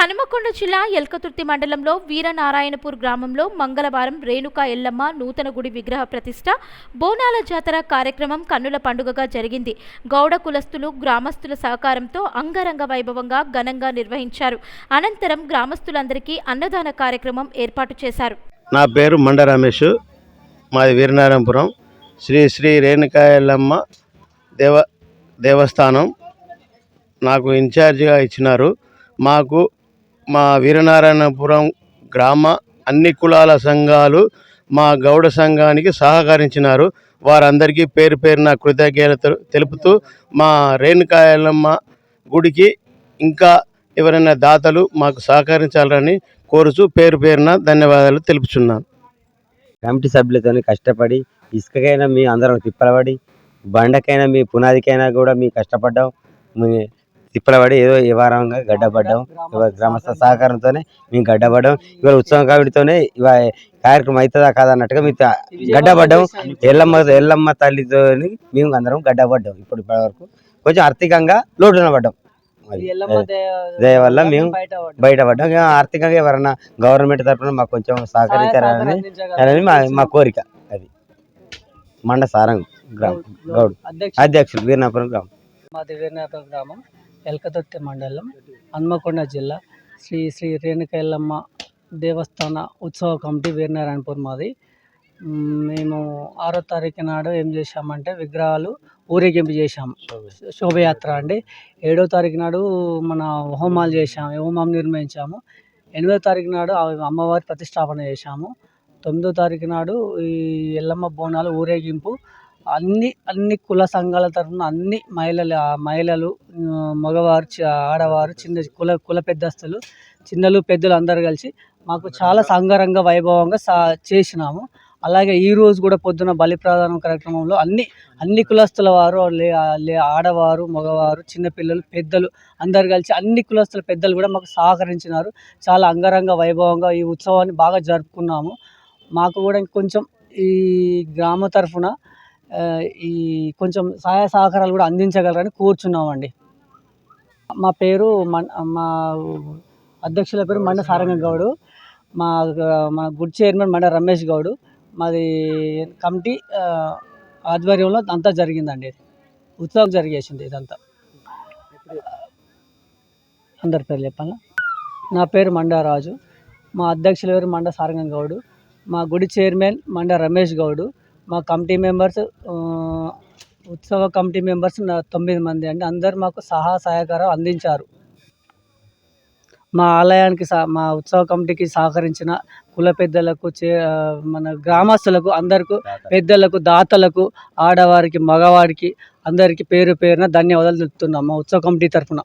హనుమకొండ జిల్లా ఎల్కతుర్తి మండలంలో వీరనారాయణపూర్ గ్రామంలో మంగళవారం రేణుకా ఎల్లమ్మ నూతన గుడి విగ్రహ ప్రతిష్ట బోనాల జాతర కార్యక్రమం కన్నుల పండుగగా జరిగింది. గౌడ కులస్తులు గ్రామస్తుల సహకారంతో అంగరంగ వైభవంగా ఘనంగా నిర్వహించారు. అనంతరం గ్రామస్తులందరికీ అన్నదాన కార్యక్రమం ఏర్పాటు చేశారు. నా పేరు మండ రమేష్. మాది వీరనారాయణపురం. శ్రీ శ్రీ రేణుకాయలమ్మ దేవ దేవస్థానం నాకు ఇన్ఛార్జిగా ఇచ్చినారు. మాకు మా వీరనారాయణపురం గ్రామ అన్ని కులాల సంఘాలు మా గౌడ సంఘానికి సహకరించినారు. వారందరికీ పేరు పేరున కృతజ్ఞతలు తెలుపుతూ మా రేణుకాయలమ్మ గుడికి ఇంకా ఎవరైనా దాతలు మాకు సహకరించాలని కోరుచు పేరు పేరున ధన్యవాదాలు తెలుపుచున్నాను. కమిటీ సభ్యులతో కష్టపడి ఇసుకకైనా మీ అందరం తిప్పలబడి బండకైనా మీ పునాదికైనా కూడా మీ కష్టపడ్డాం తిప్పలబడి ఏదో వ్యవహారంగా గడ్డపడ్డాం. ఇవాళ గ్రామస్థ సహకారంతోనే మేము గడ్డపడ్డాం. ఇవాళ ఉత్సవం కాబట్టితోనే ఇవాళ కార్యక్రమం అవుతుందా కాదా అన్నట్టుగా మేము గడ్డపడ్డాం. ఎల్లమ్మ ఎల్లమ్మ తల్లితో మేము అందరం గడ్డపడ్డాం ఇప్పుడు ఇప్పటి వరకు కొంచెం ఆర్థికంగా లోటున పడ్డాం. దయ వల్ల మేము బయటపడ్డాం. ఆర్థికంగా ఎవరన్నా గవర్నమెంట్ తరఫున మాకు కొంచెం సహకరించారని అని మా కోరిక అది. మండ సారంగ్ గ్రామం గౌడ్ అధ్యక్షులు వీరనాపురం గ్రామం. మాది వీరనాథం గ్రామం. ఎల్కతొట్టి మండలం హన్మకొండ జిల్లా. శ్రీ శ్రీ రేణుకైల్లమ్మ దేవస్థాన ఉత్సవ కమిటీ వీరనారాయణపూర్ మాది. మేము ఆరో తారీఖు నాడు ఏం చేశామంటే విగ్రహాలు ఊరేగింపు చేశాం. శోభయాత్ర అండి. ఏడో తారీఖు నాడు మన హోమాలు చేశాము హోమం నిర్మించాము. ఎనిమిదో తారీఖు నాడు ఆ అమ్మవారి ప్రతిష్టాపన చేశాము. తొమ్మిదో తారీఖు నాడు ఈ ఎల్లమ్మ బోనాలు ఊరేగింపు అన్ని అన్ని కుల సంఘాల తరఫున అన్ని మహిళలు మహిళలు మగవారు ఆడవారు చిన్న కుల కుల పెద్దస్తులు చిన్నలు పెద్దలు అందరు కలిసి మాకు చాలా సంఘరంగ వైభవంగా సా చేసినాము. అలాగే ఈ రోజు కూడా పొద్దున బలిప్రదానం కార్యక్రమంలో అన్ని అన్ని కులస్తుల వారు లే లే ఆడవారు మగవారు చిన్నపిల్లలు పెద్దలు అందరు కలిసి అన్ని కులస్తుల పెద్దలు కూడా మాకు సహకరించినారు. చాలా అంగరంగ వైభవంగా ఈ ఉత్సవాన్ని బాగా జరుపుకున్నాము. మాకు కూడా కొంచెం ఈ గ్రామ తరఫున ఈ కొంచెం సహాయ సహకారాలు కూడా అందించగలరని కూర్చున్నామండి. మా పేరు మన్ మా అధ్యక్షుల పేరు మండ సారంగ గౌడు మా మా గుడ్ చైర్మన్ మండ రమేష్ గౌడు మాది కమిటీ ఆధ్వర్యంలో అంతా జరిగిందండి. ఉత్సవం జరిగేసింది ఇదంతా. అందరి పేరు చెప్పాలా? నా పేరు మండారాజు మా అధ్యక్షుల పేరు మండ సారంగం గౌడు మా గుడి చైర్మన్ మండ రమేష్ గౌడు మా కమిటీ మెంబర్స్ ఉత్సవ కమిటీ మెంబర్స్ తొమ్మిది మంది అండి. అందరు మాకు సహా సహకారం అందించారు. మా ఆలయానికి సహ మా ఉత్సవ కమిటీకి సహకరించిన కుల పెద్దలకు చే మన గ్రామస్తులకు అందరికి పెద్దలకు దాతలకు ఆడవారికి మగవారికి అందరికీ పేరు పేరున ధన్యవాదాలు తెలుపుతున్నాం మా ఉత్సవ కమిటీ తరఫున.